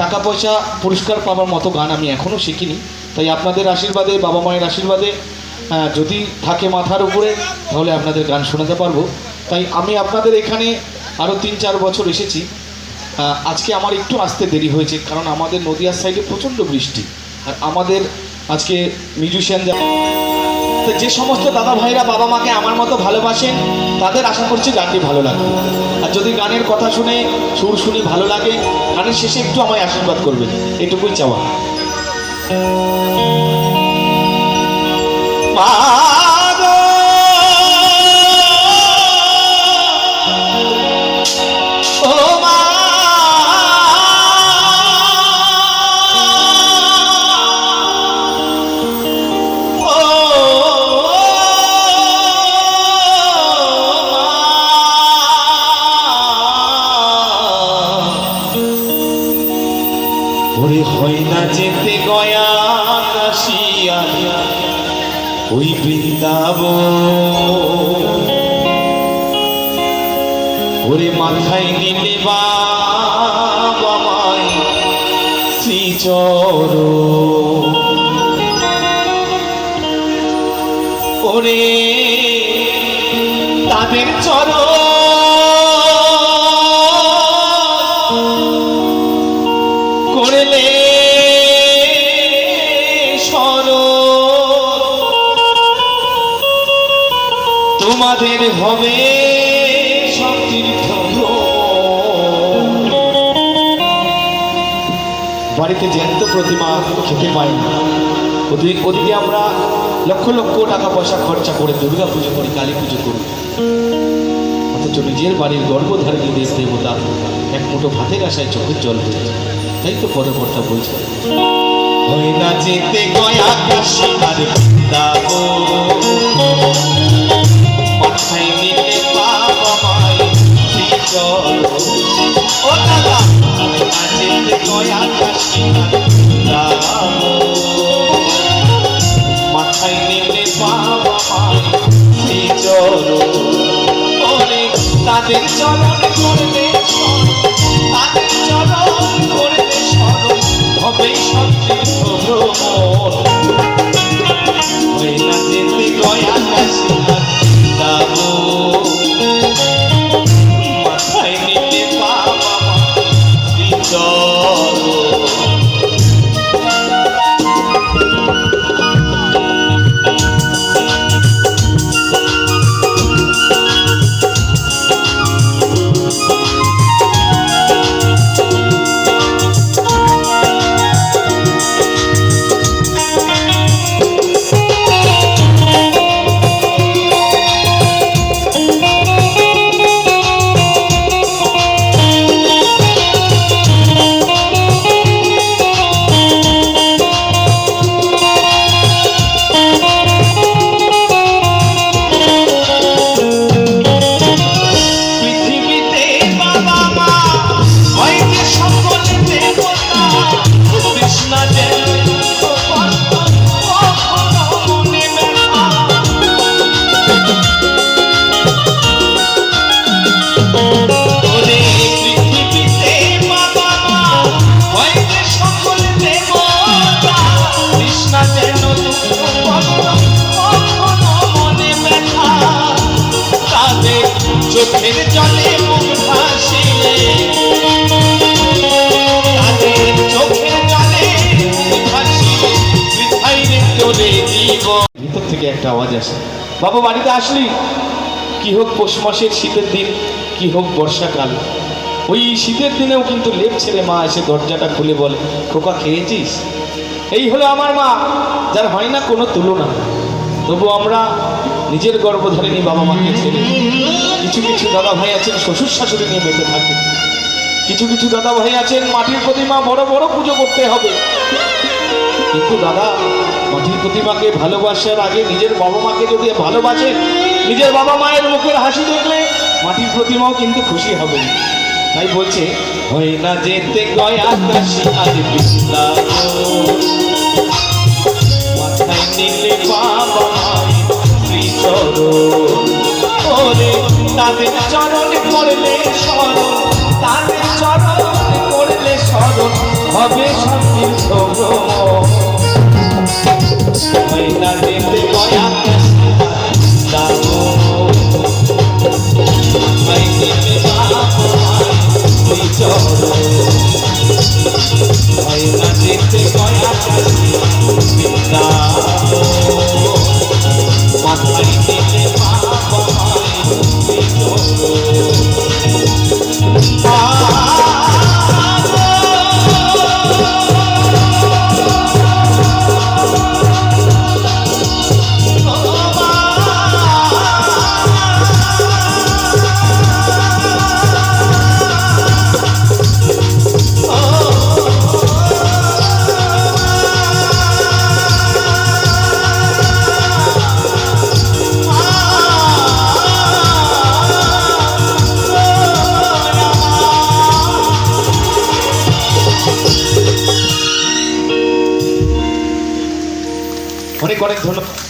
টাকা পয়সা পুরস্কার পাওয়ার মতো গান আমি এখনও শিখিনি। তাই আপনাদের আশীর্বাদে, বাবা মায়ের আশীর্বাদে যদি থাকে মাথার উপরে, তাহলে আপনাদের গান শোনাতে পারব। তাই আমি আপনাদের এখানে আরও তিন চার বছর এসেছি। আজকে আমার একটু আসতে দেরি হয়েছে, কারণ আমাদের নদিয়ার সাইডে প্রচণ্ড বৃষ্টি। আর আমাদের আজকে মিউজিশিয়ান তো যে সমস্ত দাদা ভাইরা বাবা মাকে আমার মতো ভালোবাসেন, তাদের আশা করছি গানটি ভালো লাগে আর যদি গানের কথা শুনে, সুর শুনে ভালো লাগে, গানের শেষে একটু আমায় আশীর্বাদ করবেন। এটুকুই চাওয়া। ওরে হয় না যেতে গয়া কাশিয়া, ওই বৃন্দাব ওরে মাথায় নিলে বাবাই শ্রীচর। ওরে তাদের চর তোমাদের হবে বাড়িতে জ্যান্ত প্রতিমা খেতে পাই না। ওদিকে আমরা লক্ষ লক্ষ টাকা পয়সা খরচা করে দুর্গা পুজো করি, কালী পুজো করি। অথচ নিজের বাড়ির গর্ভধারিণী দেশ দেবতা এক মুঠো ভাতের আশায় চোখের জল হয়েছে তাই তো পরটা বলছে। হয় না যেতে গয়া কাশি আর বৃন্দাবন। একটা আওয়াজ আসে। বাবা, বাড়িতে আসলি? কি হোক পৌষ মাসের শীতের দিন, কি হোক বর্ষাকাল। ওই শীতের দিনেও কিন্তু লেপ ছেড়ে মা, এসে দরজাটা খুলে বলে। খোকা, খেয়েছিস? এই হলো আমার মা, যার হয় না কোনো তুলনা তবু আমরা নিজের গর্ভধারিণী বাবা মাকে ছেড়ে কিছু কিছু দাদা ভাই আছেন, শ্বশুর শাশুড়ি নিয়ে বেঁচে থাকে। কিছু কিছু দাদা ভাই আছেন, মাটির প্রতিমা বড় বড় পুজো করতে হবে। কিন্তু দাদা মাটির প্রতিমাকে ভালোবাসার আগে নিজের বাবা মাকে যদি ভালোবাসে, নিজের বাবা মায়ের মুখের হাসি দেখলে মাটির প্রতিমাও কিন্তু খুশি হবে। তাই বলছে, হয় না যেতে গয়া নিলে তাদের চরণ করলে স্মরণ তাদের চরণ করলে স্মরণ হবে অনেক অনেক ধন্যবাদ